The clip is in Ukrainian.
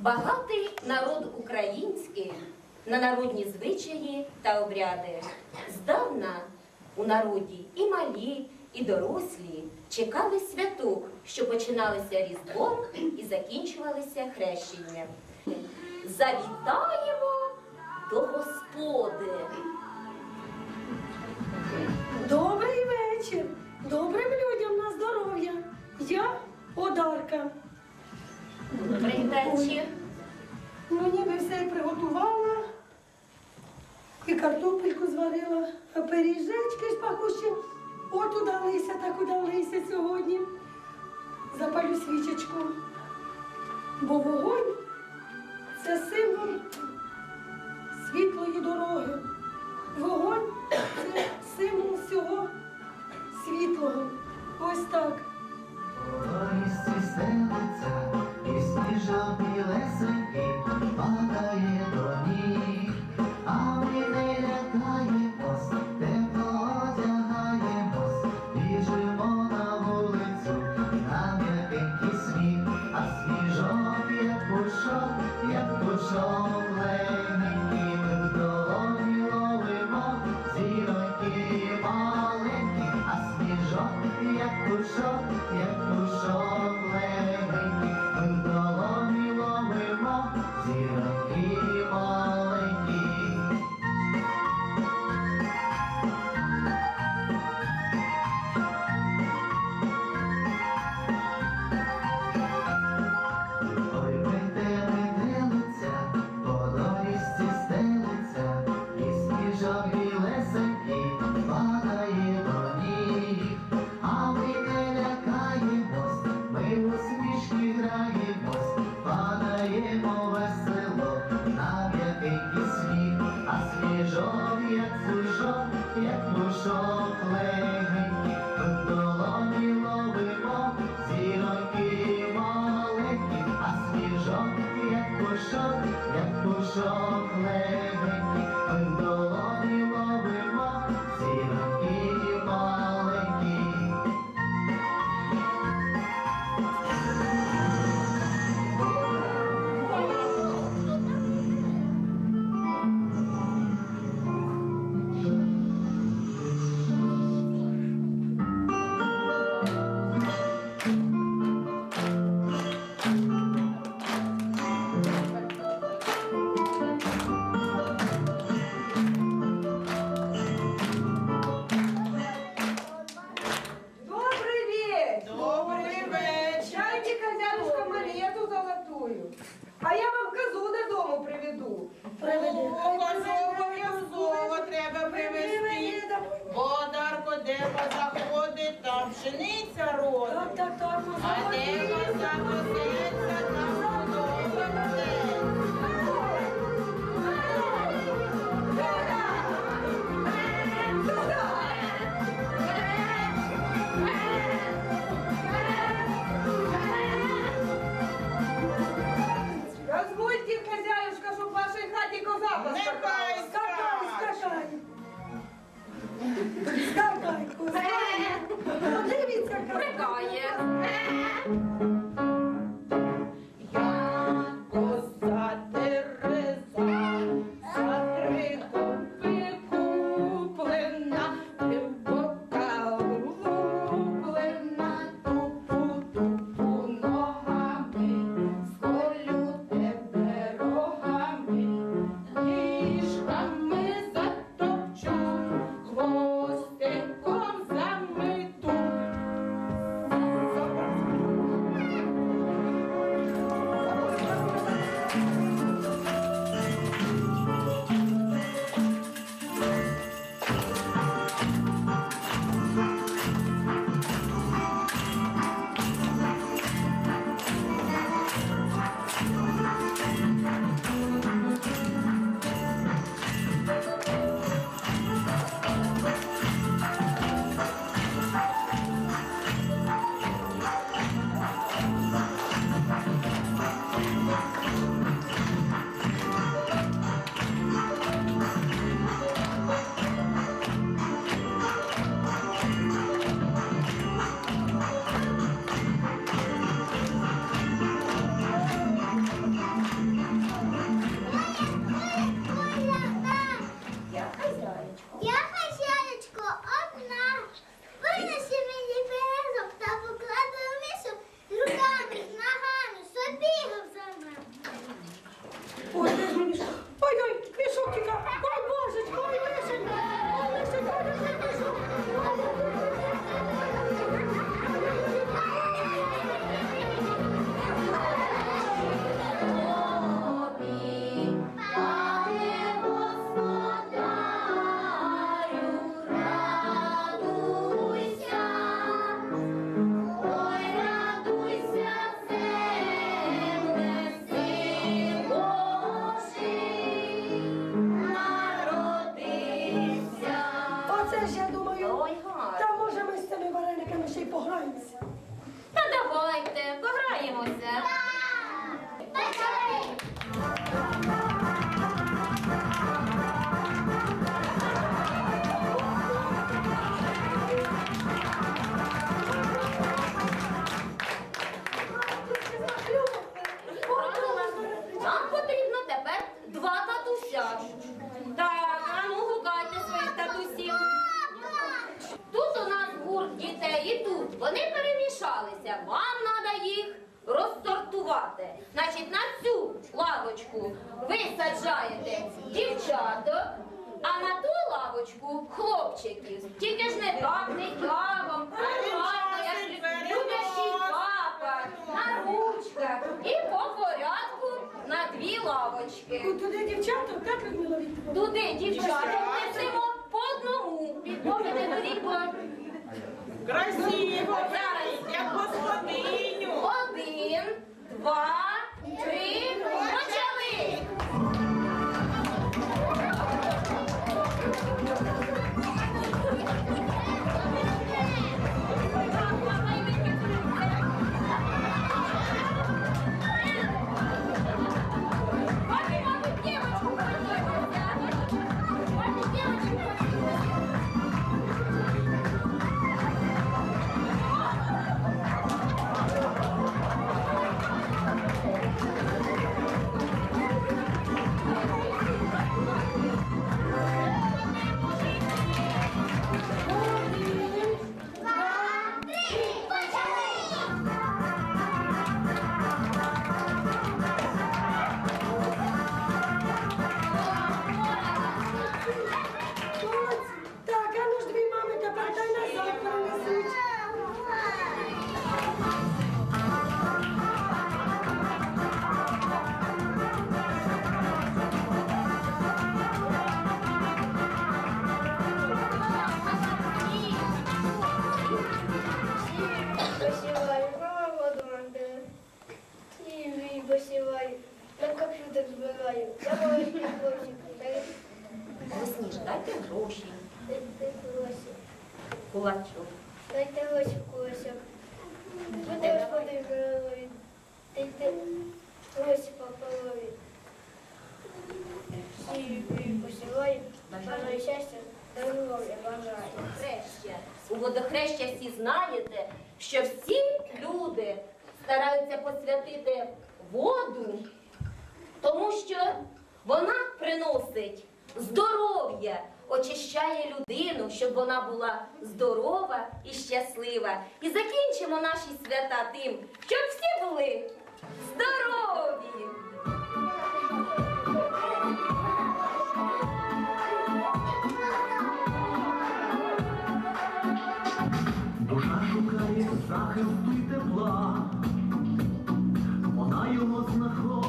багатий народ український на народні звичаї та обряди. Здавна у народі і малі, і дорослі чекали святок, що починалися різдвом і закінчувалися хрещенням. Завітаємо до Господи! Добрий вечір! Добрим людям на здоров'я! Я Одарка. Пригадачі. Ну ніби все і приготувала. І картопельку зварила, а пиріжечки ж пахущі. От удалися, так удалися сьогодні. Запалю свічечку. Бо вогонь це символ світлої дороги. retorno. пограємося. Та давайте, пограємося. Так! Їх. Значить, на цю лавочку ви саджаєте дівчаток, а на ту лавочку хлопчиків. Тільки ж не так, не тягом, нормально, як любящий папа, на ручках і по порядку на дві лавочки. Туди дівчата, так Людмила Вікторовна? Туди дівчаток несемо по одному. Підмовити беріть по Красиво, як господиню. один, Wow. Комп'ютер збираю. Давай хлопчику, Весніш, дайте гроші. дайте гроші. Кулачок. Дайте гроші кулачок. Буде господи голові. Дайте гроші по голові. Всі посіваю. Бажаю щастя, здоров'я, бажаю. Хреща. У водохреща всі знаєте, що всі люди стараються посвятити воду, тому що вона приносить здоров'я, очищає людину, щоб вона була здорова і щаслива. І закінчимо наші свята тим, щоб всі були здорові. Душа шукає захисту і тепла, вона його знаходить.